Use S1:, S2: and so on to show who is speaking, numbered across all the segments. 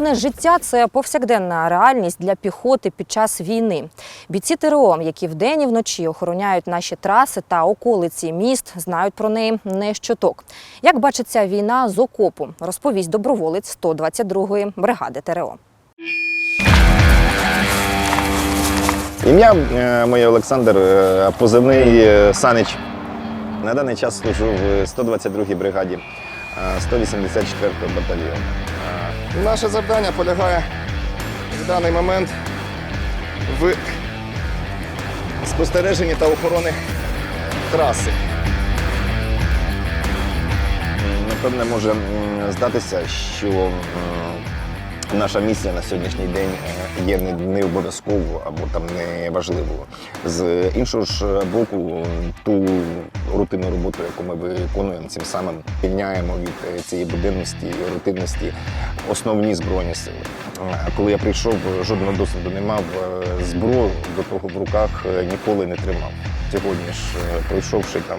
S1: Мирне життя це повсякденна реальність для піхоти під час війни. Бійці ТРО, які вдень і вночі охороняють наші траси та околиці міст, знають про неї не щоток. Як бачиться війна з окопу, розповість доброволець 122-ї бригади ТРО.
S2: Ім'я е, моє Олександр, е, позивний е, Санич. На даний час служу в 122-й бригаді е, 184-го батальйону. Е, Наше завдання полягає в даний момент в спостереженні та охорони траси. Напевне, може здатися, що наша місія на сьогоднішній день е, є не, обов'язковою або там не важливою. З іншого ж боку, ту рутинну роботу, яку ми виконуємо, цим самим звільняємо від е, цієї буденності і рутинності основні збройні сили. Коли я прийшов, жодного досвіду не мав, е, зброю до того в руках е, ніколи не тримав. Сьогодні ж, пройшовши там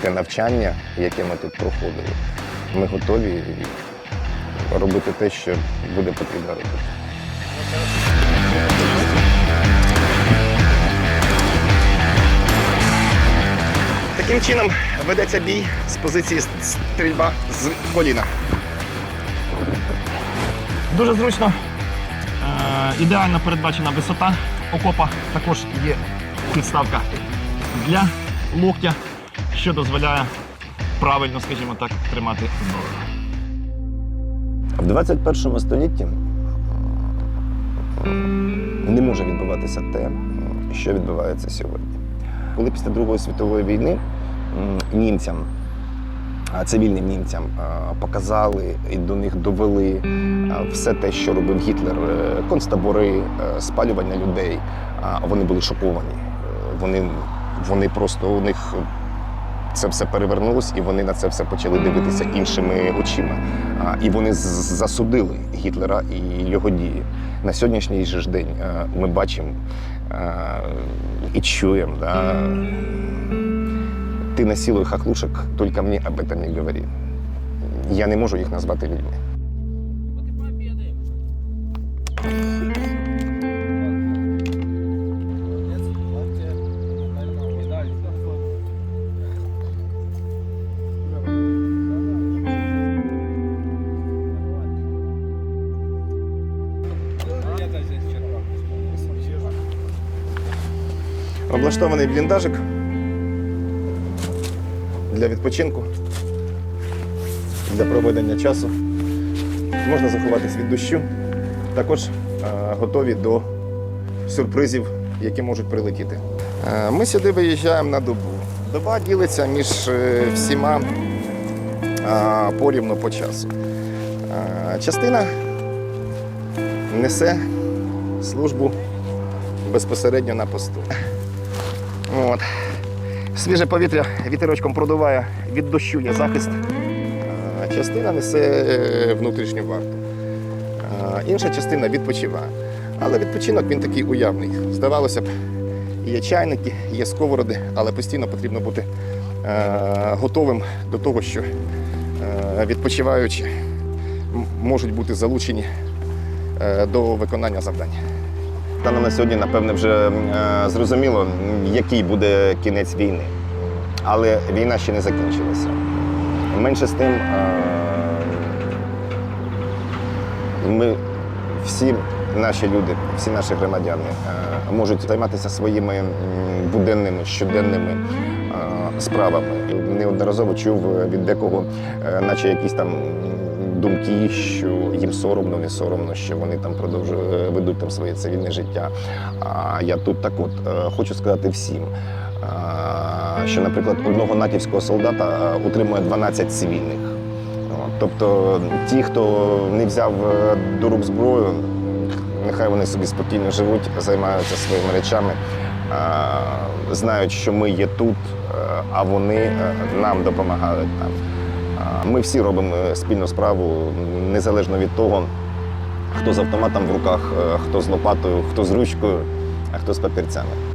S2: те навчання, яке ми тут проходили, ми готові робити те, що буде потрібно робити. Таким чином ведеться бій з позиції стрільба з коліна.
S3: Дуже зручно. Е, ідеально передбачена висота окопа. Також є підставка для локтя, що дозволяє правильно, скажімо так, тримати зброю.
S2: В 21 столітті не може відбуватися те, що відбувається сьогодні. Коли після Другої світової війни німцям, цивільним німцям показали і до них довели все те, що робив Гітлер, е, концтабори, е, спалювання людей, вони були шоковані. Е, Вони, вони просто у них це все перевернулось, і вони на це все почали дивитися іншими очима. І вони засудили Гітлера і його дії. На сьогоднішній же день ми бачимо і чуємо. Да? Ти насилуй хохлушек, тільки мені об этом не говори. Я не можу їх назвати людьми. Облаштований бліндажик для відпочинку, для проведення часу. Можна заховатись від дощу. Також е, готові до сюрпризів, які можуть прилетіти. Е, Ми сюди виїжджаємо на добу. Доба ділиться між е, всіма порівну по часу. Частина несе службу безпосередньо на посту. От. Свіже повітря вітерочком продуває, від дощу є захист. А Частина несе е, внутрішню варту. А Інша частина відпочиває. Але відпочинок він такий уявний. Здавалося б, є чайники, є сковороди, але постійно потрібно бути е, готовим до того, що е, відпочиваючи можуть бути залучені е, до виконання завдань. Станом на сьогодні, напевне, вже е, зрозуміло, який буде кінець війни. Але війна ще не закінчилася. Менше з тим, е, ми всі наші люди, всі наші громадяни е, можуть займатися своїми буденними, щоденними справами. Неодноразово чув від декого, наче якісь там думки, що їм соромно, не соромно, що вони там продовжують ведуть там своє цивільне життя. А я тут так от е, хочу сказати всім. е, Що, наприклад, одного натівського солдата е, утримує 12 цивільних. Тобто ті, хто не взяв е, до рук зброю, нехай вони собі спокійно живуть, займаються своїми речами, е, знають, що ми є тут, е, а вони е, нам допомагають. Е, Ми всі робимо е, спільну справу, незалежно від того, хто з автоматом в руках, е, хто з лопатою, хто з ручкою, а хто з папірцями.